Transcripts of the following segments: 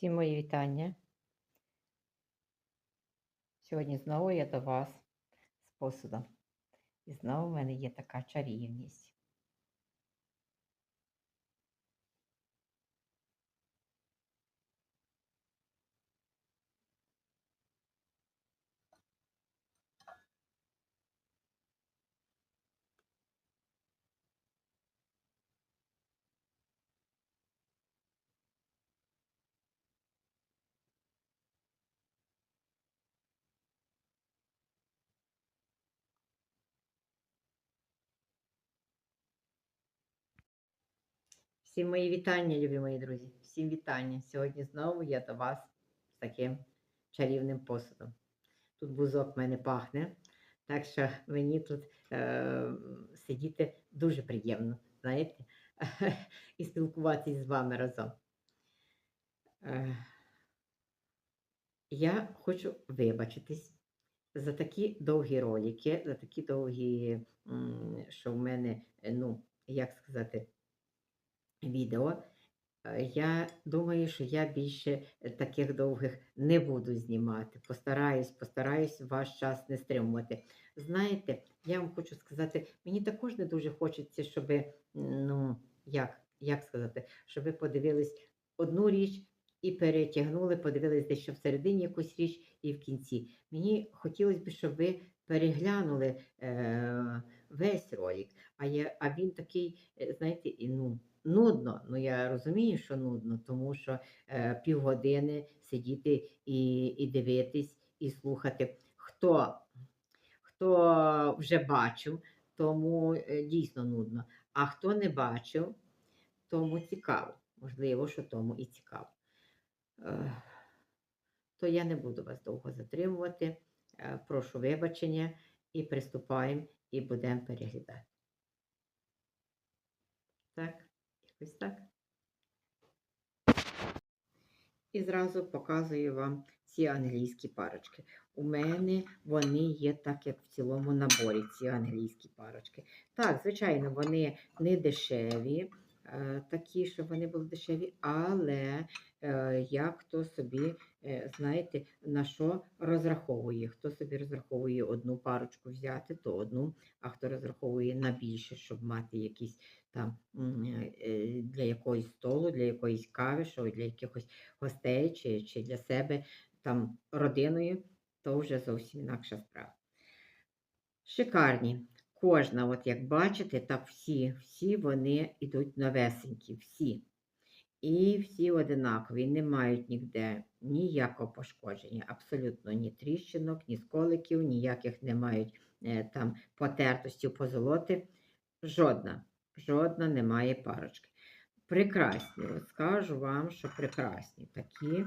Всім мої вітання. Сьогодні знову я до вас з посудом. І знову в мене є така чарівність. Всім мої вітання, любі мої друзі. Всім вітання. Сьогодні знову я до вас з таким чарівним посудом. Тут бузок в мене пахне, так що мені тут е- сидіти дуже приємно, знаєте, і спілкуватися з вами разом. Е- я хочу вибачитись за такі довгі ролики, за такі довгі, що в мене, е, ну, як сказати, відео. Е, Я думаю, що я більше е, таких довгих не буду знімати. Постараюсь, постараюсь ваш час не стримувати. Знаєте, я вам хочу сказати, мені також не дуже хочеться, щоб, ну, як, як сказати, щоб ви подивились одну річ і перетягнули, подивились дещо всередині якусь річ і в кінці. Мені хотілося б, щоб ви переглянули е, весь ролик, а, я, а він такий, е, знаєте, і, ну, нудно. Ну я розумію, що нудно, тому що е, півгодини сидіти і, і дивитись, і слухати. Хто, хто вже бачив, тому е, дійсно нудно. А хто не бачив, тому цікаво. Можливо, що тому і цікаво. Е, то я не буду вас довго затримувати. Е, прошу вибачення і приступаємо і будемо переглядати. Так, якось так. І зразу показую вам ці англійські парочки. У мене вони є так, як в цілому наборі, ці англійські парочки. Так, звичайно, вони не дешеві, такі, щоб вони були дешеві, але е, як хто собі, е, знаєте, на що розраховує. Хто собі розраховує одну парочку взяти, то одну, а хто розраховує на більше, щоб мати якісь там е, для якоїсь столу, для якоїсь кави, що для якихось гостей чи, чи для себе там родиною, то вже зовсім інакша справа. Шикарні. Кожна, от як бачите, так всі, всі вони йдуть новесенькі, всі. І всі одинакові, не мають ніде ніякого пошкодження, абсолютно ні тріщинок, ні сколиків, ніяких не мають е, там потертостів, позолоти. Жодна, жодна не має парочки. Прекрасні, от скажу вам, що прекрасні такі.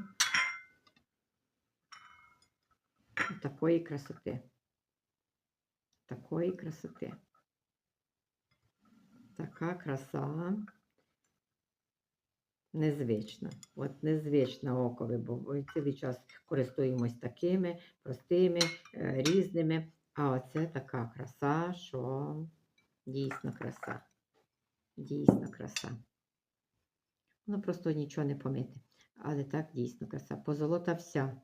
Такої красоти. Такої красоти. Така краса незвична. От незвична окови, бо цілий час користуємось такими простими, е, різними. А оце така краса, що дійсно краса. Дійсно краса. Ну, просто нічого не помити. Але так дійсно краса. Позолота вся.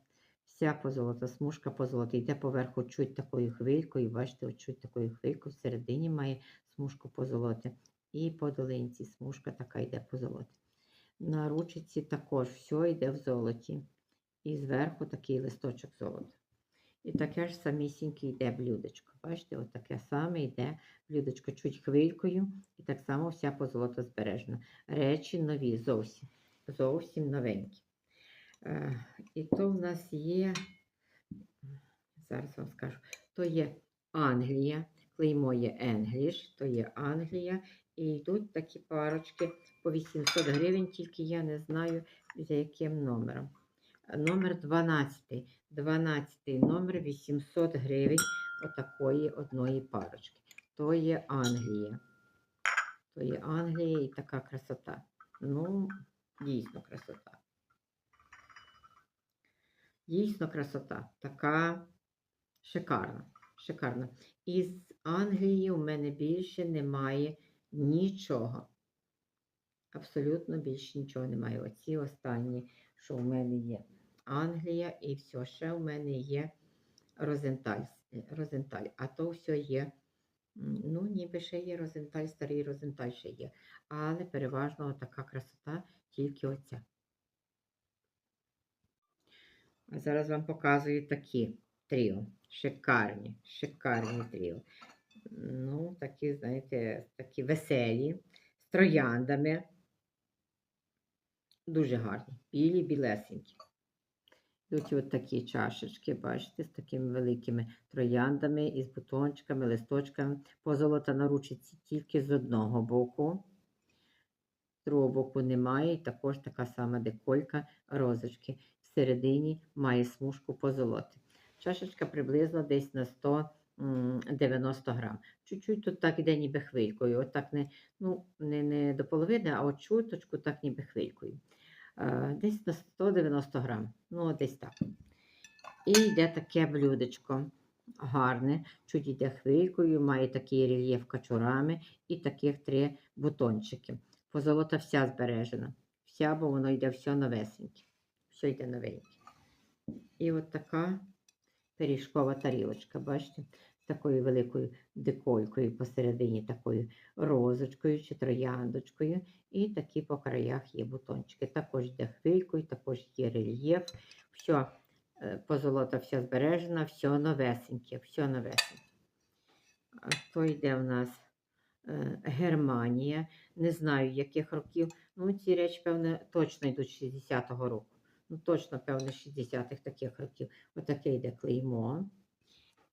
Вся позолота, смужка позолота. Йде поверху чуть такою хвилькою. Бачите, чуть такою хвилькою. Всередині має смужку позолоти. І по долинці смужка така йде позолоти. На ручці також все йде в золоті. І зверху такий листочок золота. І таке ж самісіньке йде блюдечко. Бачите, от таке саме йде блюдечко чуть хвилькою, і так само вся позолота збережена. Речі нові, зовсім, зовсім новенькі. Е, і то в нас є, зараз вам скажу, то є Англія, клеймо є English, то є Англія. І йдуть такі парочки по 800 гривень, тільки я не знаю, за яким номером. Номер 12. 12 номер 800 гривень отакої одної парочки. То є Англія. То є Англія і така красота. Ну, дійсно красота. Дійсно красота. Така шикарна. Шикарна. Із Англії у мене більше немає нічого. Абсолютно більше нічого немає. Оці останні, що в мене є Англія, і все, ще в мене є Розенталь. Розенталь. А то все є. Ну, ніби ще є Розенталь, старий Розенталь ще є. Але переважно така красота, тільки оця. Зараз вам показую такі тріо. Шикарні, шикарні тріо. Ну, такі, знаєте, такі веселі, з трояндами. Дуже гарні. Білі, білесенькі. Йдуть от такі чашечки, бачите, з такими великими трояндами і з бутончиками, листочками. Позолота на ручці тільки з одного боку. З другого боку немає. І також така сама деколька розочки. Всередині має смужку позолоти. Чашечка приблизно десь на 190 грам. Чуть-чуть тут так іде ніби хвилькою. От так не, ну, не, не до половини, а от чуточку так ніби хвилькою. Е, Десь на 190 грам. Ну, десь так. І йде таке блюдечко. Гарне, чуть йде хвилькою, має такий рельєф качурами і таких три бутончики. Позолота вся збережена. Вся, бо воно йде все новесеньке. Все йде новеньке. І от така пиріжкова тарілочка, бачите, такою великою деколькою посередині, такою розочкою чи трояндочкою. І такі по краях є бутончики. Також йде хвилькою, також є рельєф. Все, позолота вся збережена, все новесеньке, все новесеньке. А То йде в нас е, Германія. Не знаю, яких років. Ну, ці речі, певне, точно йдуть 60-го року. Ну, точно, певно, 60-х таких років. Отаке йде клеймо.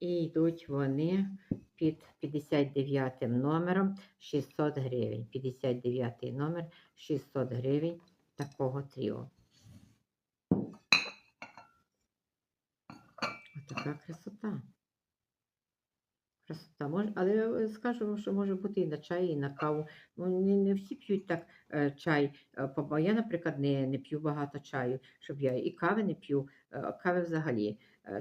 І йдуть вони під 59 номером 600 гривень. 59 номер 600 гривень такого тріо. Отака красота. Красота. Але е, скажу вам, що може бути і на чай, і на каву. Ну, не, всі п'ють так е, чай. е, Я, наприклад, не, не п'ю багато чаю, щоб я і кави не п'ю, кави взагалі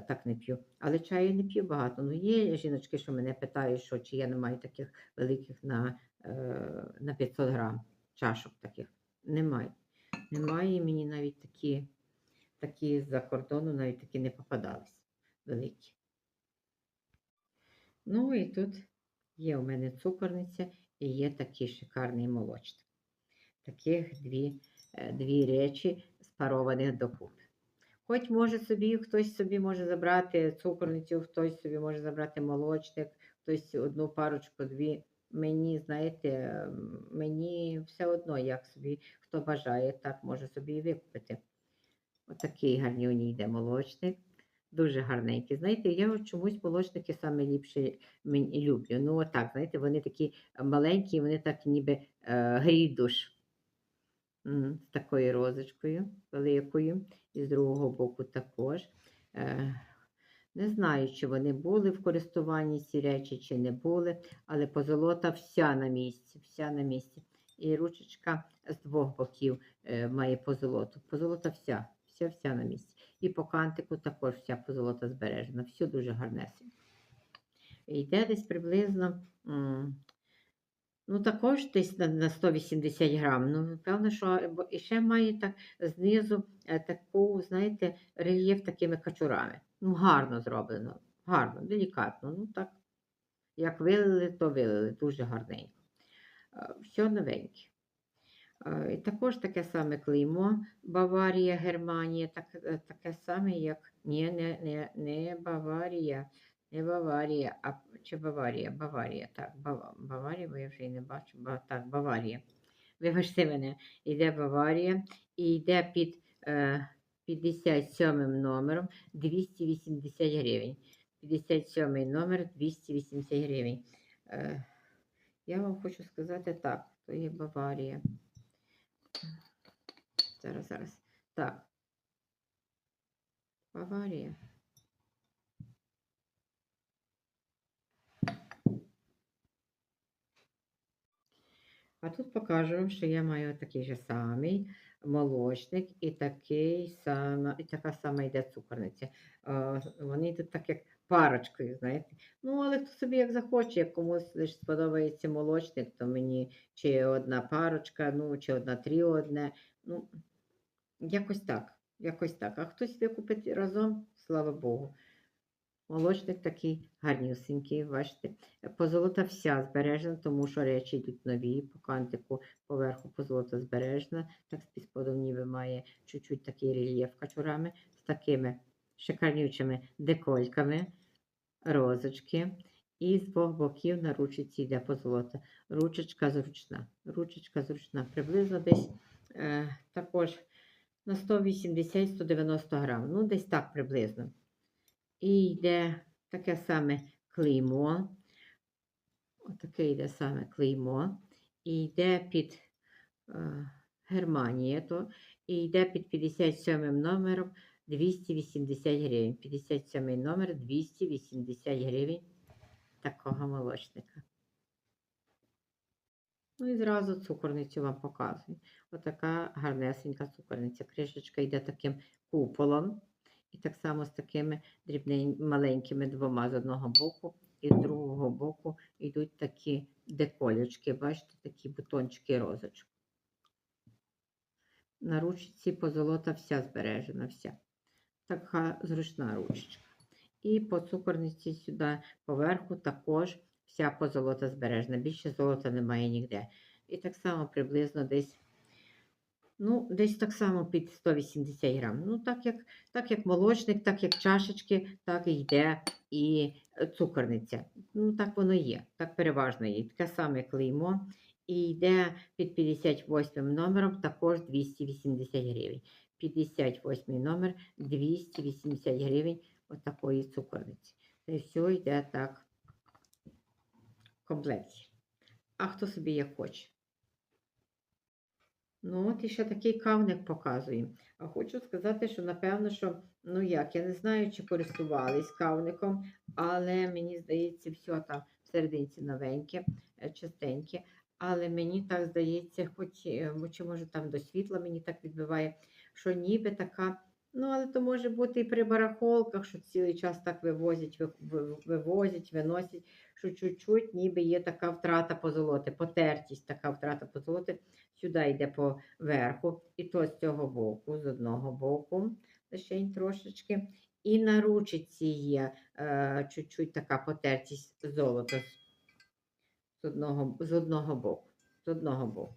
так не п'ю. Але чаю не п'ю багато. Ну, є жіночки, що мене питають, що чи я не маю таких великих на, на 500 грам чашок таких. Немає. Немає мені навіть такі, такі з-за кордону навіть такі не попадались великі. Ну і тут є у мене цукорниця і є такий шикарний молочник. Таких дві, е, дві речі спарованих докупи. Хоч може собі, хтось собі може забрати цукорницю, хтось собі може забрати молочник, хтось одну парочку, дві. Мені, знаєте, мені все одно, як собі, хто бажає, так може собі і викупити. Отакий гарнюній йде молочник. Дуже гарненький. Знаєте, я чомусь молочники саме ліпше мені люблю. Ну, отак, знаєте, вони такі маленькі, вони так ніби е, гріють З такою розочкою великою. І з другого боку також. Е, не знаю, чи вони були в користуванні ці речі, чи не були, але позолота вся на місці, вся на місці. І ручечка з двох боків е, має позолоту. Позолота вся, вся, вся на місці. І по кантику також вся позолота збережена. Все дуже гарнесенько. Йде десь приблизно, ну також десь на, на 180 грам. Ну, певно, що і ще має так знизу е, таку, знаєте, рельєф такими качурами. Ну, гарно зроблено, гарно, делікатно. Ну так, як вилили, то вилили, дуже гарненько. Е, Все новеньке. Е, також таке саме клеймо Баварія, Германія, так, е, таке саме, як ні, не, не, не Баварія, не Баварія, а чи Баварія, Баварія, так, Баварія, бо я вже і не бачу, ба, так, Баварія. Вибачте мене, йде Баварія і йде під е, 57 номером 280 гривень. 57 номер 280 гривень. Е, я вам хочу сказати так, то є Баварія. Зараз, зараз. Так. Баварія. А тут покажу вам, що я маю такий же самий молочник і такий сама, і така сама йде цукорниця. Вони йдуть так, як парочкою, знаєте. Ну, але хто собі як захоче, як комусь лише сподобається молочник, то мені чи одна парочка, ну, чи одна тріо одне. Ну, якось так. Якось так. А хтось викупить разом, слава Богу. Молочник такий гарнюсенький, бачите. Позолота вся збережена, тому що речі йдуть нові, по кантику поверху позолота збережена, так спідсподом ніби має чуть-чуть такий рельєф качурами з такими шикарнючими декольками, розочки. І з двох боків на ручці йде позолота. Ручечка зручна. Ручечка зручна. Приблизно десь е, також на 180-190 грам. Ну, десь так приблизно. І йде таке саме клеймо. Отаке йде саме клеймо. І йде під е, Германія, то, і йде під 57 номером 280 гривень. 57 номер 280 гривень такого молочника. Ну і зразу цукорницю вам показую. Отака гарнесенька цукорниця. Кришечка йде таким куполом. І так само з такими дрібнень, маленькими двома з одного боку, і з другого боку йдуть такі деколючки, бачите, такі бутончики розочок. На ручці позолота вся збережена, вся. Така зручна ручечка. І по цукорниці сюди поверху також вся позолота збережена. Більше золота немає ніде. І так само приблизно десь, ну, десь так само під 180 грам. Ну, так як, так як молочник, так як чашечки, так і йде і е, цукорниця. Ну, так воно є, так переважно є. Таке саме клеймо. І йде під 58 номером також 280 гривень. 58 номер 280 гривень от цукорниці. Це все йде так комплекті. А хто собі як хоче. Ну, от і ще такий кавник показує. А хочу сказати, що напевно, що, ну як, я не знаю, чи користувались кавником, але мені здається, все там всерединці новеньке, е, чистеньке. Але мені так здається, хоч е, чи може там до світла мені так відбиває, що ніби така. Ну, але то може бути і при барахолках, що цілий час так вивозять, ви- ви- вивозять, виносять, що чуть-чуть ніби є така втрата позолоти, потертість, така втрата позолоти. Сюди йде по верху, і то з цього боку, з одного боку, лишень трошечки. І на ручці є е, чуть-чуть така потертість золота з, одного, з одного боку. З одного боку.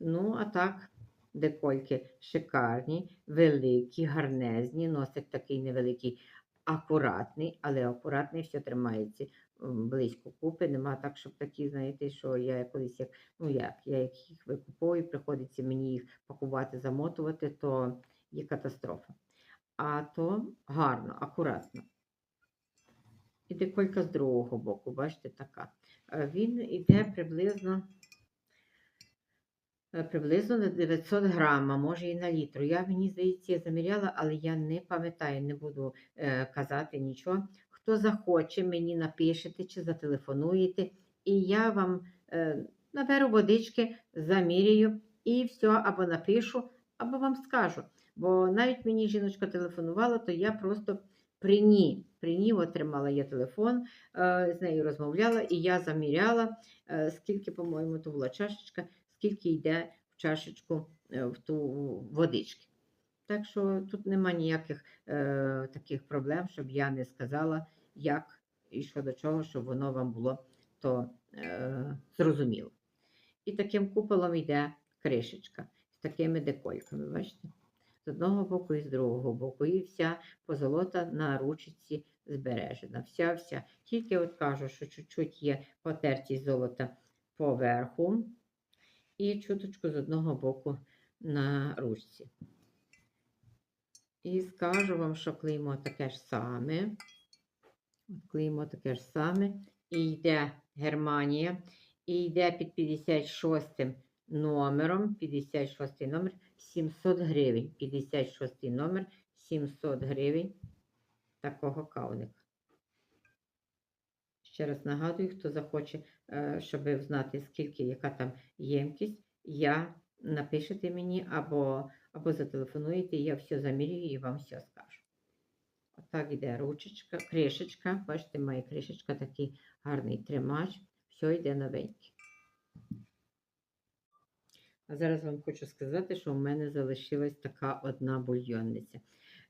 Ну, а так, декольки шикарні, великі, гарнезні. Носик такий невеликий, акуратний, але акуратний, все тримається близько купи. Нема так, щоб такі, знаєте, що я колись як, ну як, я їх викуповую, приходиться мені їх пакувати, замотувати, то є катастрофа. А то гарно, акуратно. І деколька з другого боку, бачите, така. Е, Він іде приблизно е, приблизно на 900 грам, а може і на літру. Я мені здається, заміряла, але я не пам'ятаю, не буду е, казати нічого. Хто захоче, мені напишете чи зателефонуєте, і я вам е, наберу водички, заміряю і все, або напишу, або вам скажу. Бо навіть мені жіночка телефонувала, то я просто при ній, при ній отримала я телефон, е, з нею розмовляла, і я заміряла, е, скільки, по-моєму, то була чашечка, скільки йде в чашечку е, в ту водички. Так що тут нема ніяких е, таких проблем, щоб я не сказала, як і що до чого, щоб воно вам було то е, зрозуміло. І таким куполом йде кришечка з такими декольками, бачите? З одного боку і з другого боку. І вся позолота на ручці збережена. Вся, вся. Тільки от кажу, що чуть-чуть є потертість золота поверху і чуточку з одного боку на ручці. І скажу вам, що клеймо таке ж саме. От клеймо таке ж саме. І йде Германія. І йде під 56 номером. 56 номер 700 гривень. 56 номер 700 гривень такого кавника. Ще раз нагадую, хто захоче, е, щоб знати, скільки, яка там ємкість, я напишете мені або, або зателефонуєте, я все замірюю і вам все скажу. Отак йде ручечка, кришечка. Бачите, має кришечка такий гарний тримач. Все йде новеньке. А зараз вам хочу сказати, що в мене залишилась така одна бульйонниця.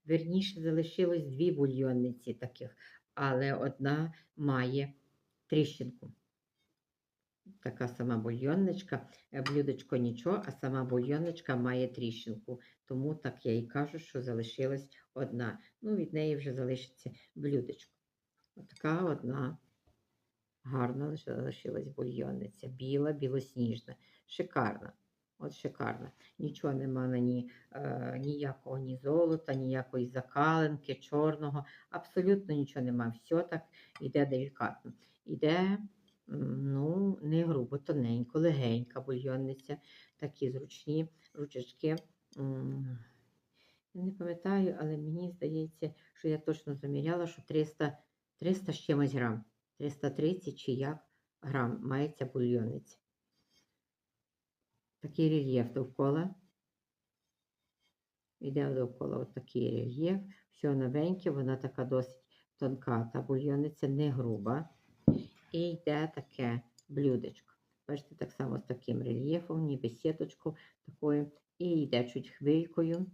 Верніше, залишилось дві бульйонниці таких, але одна має тріщинку. Така сама бульйонничка, е, блюдечко нічого, а сама бульйонничка має тріщинку. Тому так я і кажу, що залишилась одна. Ну, від неї вже залишиться блюдечко. Отака одна гарна залишилась бульйонниця. Біла, білосніжна, шикарна. От шикарна. Нічого нема на ній, е, ніякого ні золота, ніякої закалинки, чорного. Абсолютно нічого нема. Все так іде делікатно. Іде, ну, не грубо, тоненько, легенька бульйонниця, такі зручні ручечки. Я не пам'ятаю, але мені здається, що я точно заміряла, що 300, 300 з чимось грам. 330 чи як грам має ця бульйонниця. Такий рельєф довкола. Йде довкола от такий рельєф. Все новеньке, вона така досить тонка. Та бульйонниця не груба. І йде таке блюдечко. Бачите, так само з таким рельєфом, ніби сіточку такою. І йде чуть хвилькою,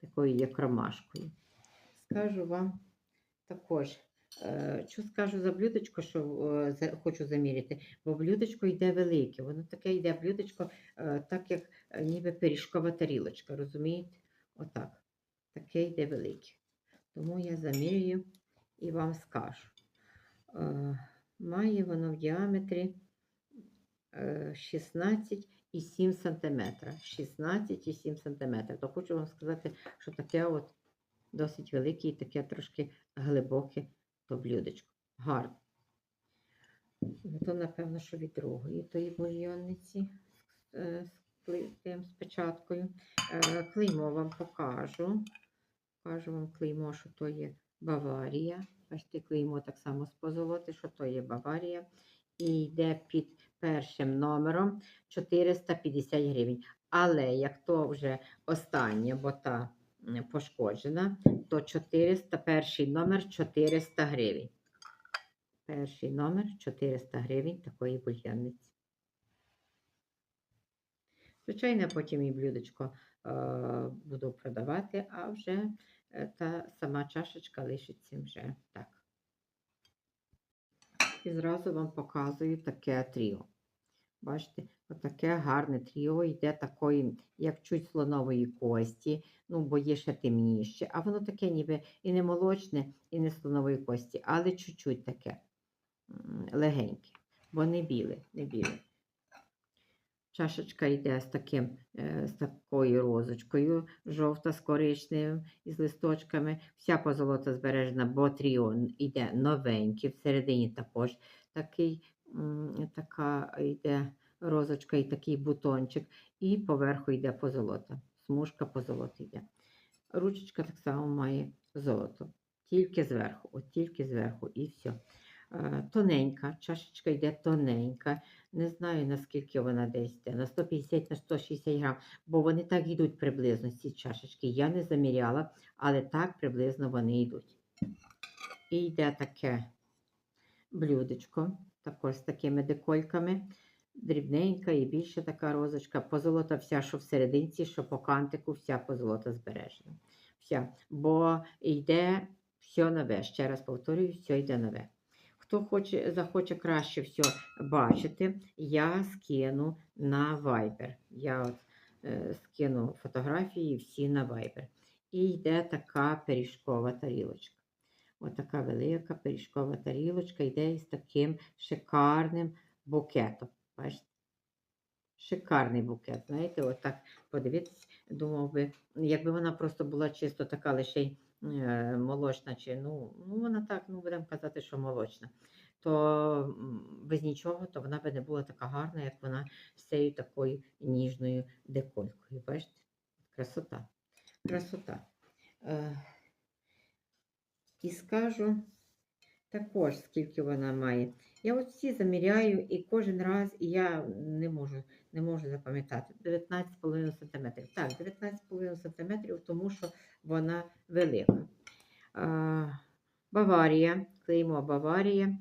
такою як ромашкою. Скажу вам також, е, що скажу за блюдечко, що е, хочу заміряти, бо блюдечко йде велике. Воно таке йде блюдечко, е, так як ніби пиріжкова тарілочка, розумієте? Отак. Таке йде велике. Тому я замірюю і вам скажу. Має воно в діаметрі е, 16,7 см. 16,7 см. То хочу вам сказати, що таке от досить велике і таке трошки глибоке то блюдечко. Гарно. Ну, То, напевно, що від другої тої бульйонниці з, е, печаткою. Е, Клеймо вам покажу. Покажу вам клеймо, що то є Баварія. Бачите, клеймо так само з позолоти, що то є Баварія. І йде під першим номером 450 гривень. Але як то вже останнє, бо та пошкоджена, то 400, перший номер 400 гривень. Перший номер 400 гривень такої бульйонниці. Звичайно, потім і блюдечко е, буду продавати, а вже та сама чашечка лишиться вже так. І зразу вам показую таке тріо. Бачите, отаке гарне тріо йде такої, як чуть слонової кості, ну, бо є ще темніше, а воно таке ніби і не молочне, і не слонової кості, але чуть-чуть таке легеньке, бо не біле, не біле. Чашечка йде з таким, е, з такою розочкою, жовта з коричневим і з листочками. Вся позолота збережена, бо тріон йде новенький, всередині також такий, така йде розочка і такий бутончик, і поверху йде позолота. Смужка позолоти йде. Ручечка так само має золото. Тільки зверху, от тільки зверху, і все. Е, Тоненька, чашечка йде тоненька. Не знаю, наскільки вона десь йде, на 150 на 160 грам, бо вони так йдуть приблизно, ці чашечки. Я не заміряла, але так приблизно вони йдуть. І йде таке блюдечко, також з такими декольками. Дрібненька і більше така розочка. Позолота вся, що всерединці, що по кантику, вся позолота збережена. Вся. Бо йде все нове. Ще раз повторюю, все йде нове. Хто хоче, захоче краще все бачити, я скину на Viber. Я от, е, скину фотографії всі на Viber. І йде така пиріжкова тарілочка. Ось така велика пиріжкова тарілочка йде із таким шикарним букетом. Бачите? Шикарний букет. Знаєте, отак подивитись, думав би, якби вона просто була чисто така лише молочна, чи ну, ну вона так, ну будемо казати, що молочна, то без нічого, то вона би не була така гарна, як вона з цією такою ніжною деколькою. Бачите? Красота. Красота. Е, і скажу також скільки вона має. Я от всі заміряю і кожен раз я не можу, не можу запам'ятати. 19,5 см. Так, 19,5 см, тому що вона велика. Баварія, клеймо Баварія.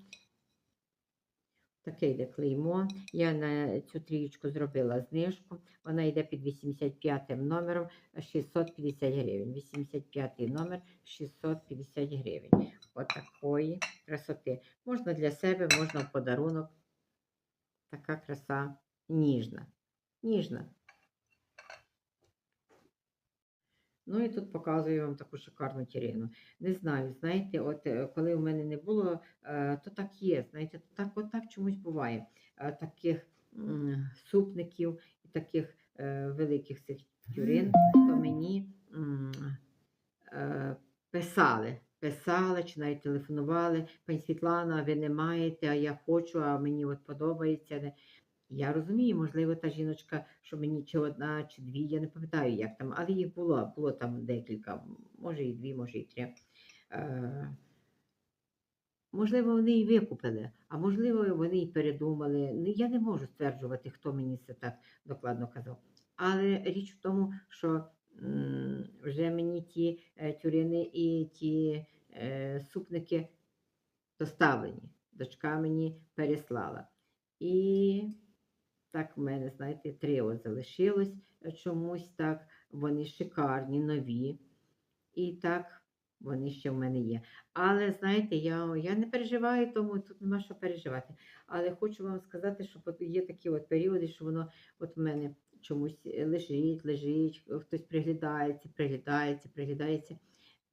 Таке йде клеймо. Я на цю трієчку зробила знижку. Вона йде під 85 номером 650 гривень. 85 номер 650 гривень. Отакої красоти. Можна для себе, можна в подарунок. Така краса ніжна. Ніжна. Ну і тут показую вам таку шикарну тірину. Не знаю, знаєте, от е, коли в мене не було, е, то так є. Знаєте, так, от так чомусь буває. Е, Таких супників і таких великих цих тюрин, то мені писали. Писали чи навіть телефонували. Пані Світлана, ви не маєте, а я хочу, а мені от подобається. Я розумію, можливо, та жіночка, що мені чи одна, чи дві, я не пам'ятаю, як там, але їх було, було там декілька, може і дві, може і три. Е, можливо, вони і викупили, а можливо, вони і передумали. Ну, я не можу стверджувати, хто мені це так докладно казав. Але річ в тому, що вже мені ті е, тюрини і ті супники доставлені. Дочка мені переслала. І так в мене, знаєте, три от залишилось е, чомусь так. Вони шикарні, нові. І так вони ще в мене є. Але знаєте, я, я не переживаю, тому тут нема що переживати. Але хочу вам сказати, що є такі от періоди, що воно от в мене чомусь е, лежить, лежить, хтось приглядається, приглядається, приглядається.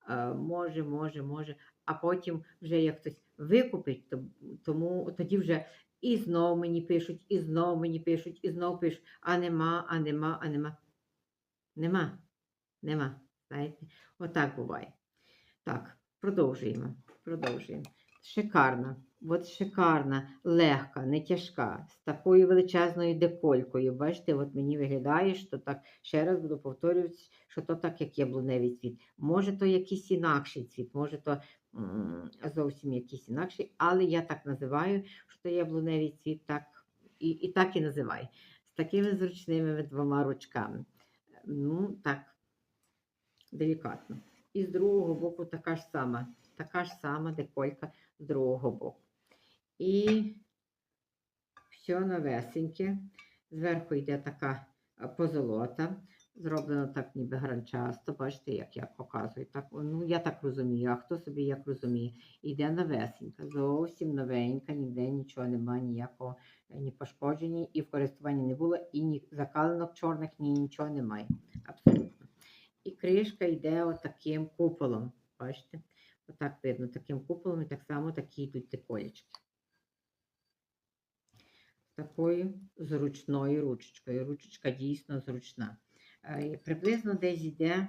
А, може, може, може. А потім вже як хтось викупить, то, тому тоді вже і знов мені пишуть, і знов мені пишуть, і знов пишуть, а нема, а нема, а нема. Нема, нема. Знаєте, отак буває. Так, продовжуємо. Продовжуємо. Шикарна, от шикарна, легка, не тяжка, з такою величезною деколькою. Бачите, от мені виглядає, що так, ще раз буду повторювати, що то так, як яблуневий цвіт. Може, то якийсь інакший цвіт, може, то зовсім якийсь інакший, але я так називаю, що то яблуневий цвіт, так і, і так і називаю. З такими зручними двома ручками. Ну, так, делікатно. І з другого боку така ж сама, така ж сама деколька з другого боку. І все новесеньке. Зверху йде така е, позолота. Зроблено так ніби гранчасто. Бачите, як я показую. Так, ну, я так розумію, а хто собі як розуміє. Йде новесенька, зовсім новенька, ніде нічого немає, ніякого е, ні пошкодження, і в користуванні не було, і ні закаленок чорних, ні нічого немає. Абсолютно. І кришка йде отаким куполом. Бачите? Отак видно, таким куполом і так само такі йдуть деколечки. Такою зручною ручечкою. Ручечка дійсно зручна. Е, Приблизно десь йде,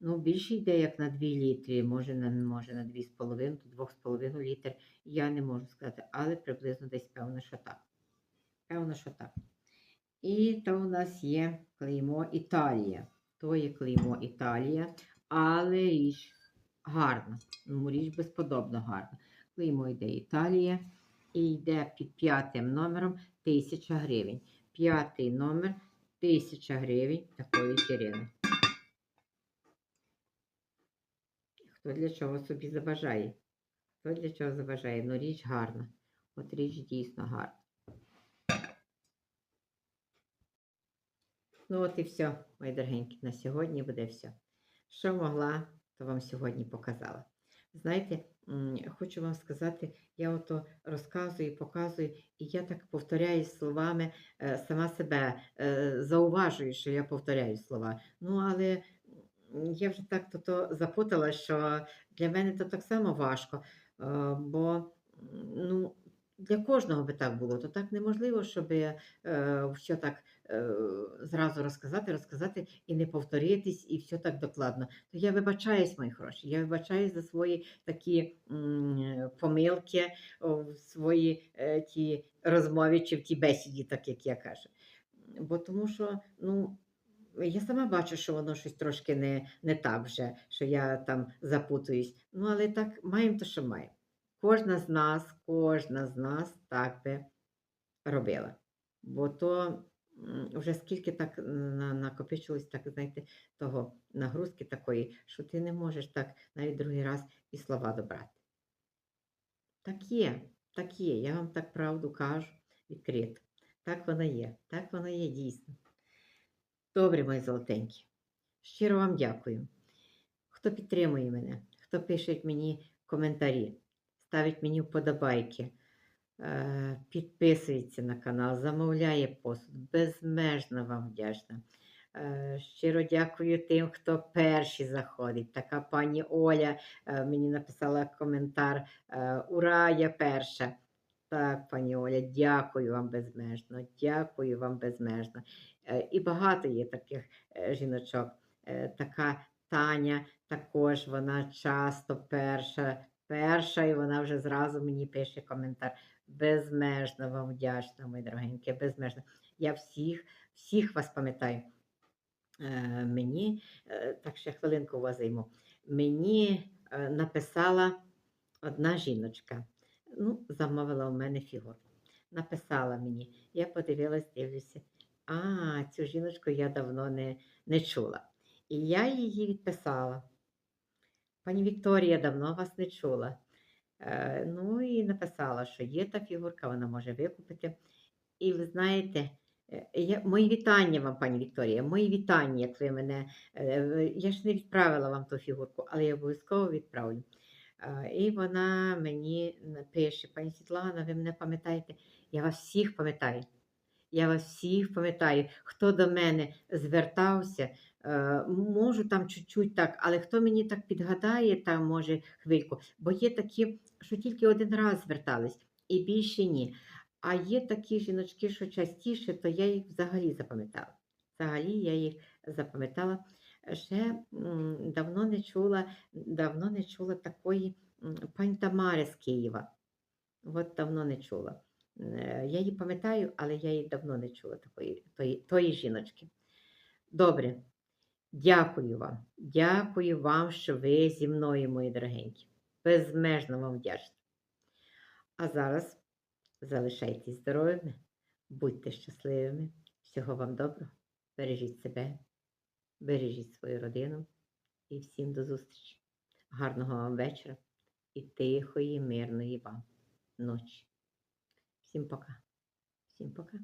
ну, більше йде, як на 2 літри, може на, може на 2,5, 2,5 літр. Я не можу сказати, але приблизно десь певно, що так. Певно, що так. І то у нас є клеймо Італія. То є клеймо Італія, але річ гарна. Ну, річ безподобно гарна. Клеймо йде Італія і йде під п'ятим номером 1000 гривень. П'ятий номер 1000 гривень такої тірини. Хто для чого собі забажає? Хто для чого забажає? Ну, річ гарна. От річ дійсно гарна. Ну, от і все, мої дорогенькі, на сьогодні буде все. Що могла, то вам сьогодні показала. Знаєте, хочу вам сказати, я ото розказую, показую, і я так повторяю словами е, сама себе, е, зауважую, що я повторяю слова. Ну, але я вже так то, запутала, що для мене то так само важко, е, бо ну, для кожного би так було, то так неможливо, щоб е, все так е, зразу розказати, розказати і не повторитись, і все так докладно. То я вибачаюсь, мої хороші, я вибачаюсь за свої такі помилки в своїй е, ті розмові чи в тій бесіді, так як я кажу. Бо тому що, ну. Я сама бачу, що воно щось трошки не, не так вже, що я там запутуюсь. Ну, але так маємо то, що маємо. Кожна з нас, кожна з нас так би робила. Бо то вже скільки так на- накопичилось, так, знаєте, того нагрузки такої, що ти не можеш так навіть другий раз і слова добрати. Так є, так є. Я вам так правду кажу відкрито. Так воно є, так воно є дійсно. Добре, мої золотенькі. Щиро вам дякую. Хто підтримує мене, хто пише мені коментарі, ставить мені вподобайки, е, підписується на канал, замовляє посуд. Безмежно вам вдячна. Е, Щиро дякую тим, хто перший заходить. Така пані Оля е, мені написала коментар. Ура, я перша. Так, пані Оля, дякую вам безмежно, дякую вам безмежно. І багато є таких жіночок. Така Таня також, вона часто перша, перша, і вона вже зразу мені пише коментар. Безмежно вам вдячна, мої дорогенькі, безмежно. Я всіх, всіх вас пам'ятаю. Е, Мені, е, так ще хвилинку вас займу. Мені е, написала одна жіночка. Ну, замовила у мене фігурку. Написала мені. Я подивилась, дивлюся. А, цю жіночку я давно не, не чула. І я її відписала. Пані Вікторія, давно вас не чула. Е, ну і написала, що є та фігурка, вона може викупити. І ви знаєте, е, я, мої вітання вам, пані Вікторія, мої вітання, як ви мене. е, Я ж не відправила вам ту фігурку, але я обов'язково відправлю. Е, І вона мені напише, пані Світлана, ви мене пам'ятаєте? Я вас всіх пам'ятаю. Я вас всіх пам'ятаю, хто до мене звертався, можу там чуть-чуть так, але хто мені так підгадає, там може хвильку, бо є такі, що тільки один раз звертались, і більше ні. А є такі жіночки, що частіше, то я їх взагалі запам'ятала. Взагалі я їх запам'ятала. Ще давно не чула, давно не чула такої пані Тамари з Києва. От давно не чула. Е, Я її пам'ятаю, але я її давно не чула такої тої, тої жіночки. Добре, дякую вам. Дякую вам, що ви зі мною, мої дорогенькі. Безмежно вам вдячна. А зараз залишайтесь здоровими, будьте щасливими. Всього вам доброго. Бережіть себе, бережіть свою родину і всім до зустрічі. Гарного вам вечора і тихої, мирної вам ночі. Всім пока. Всім пока.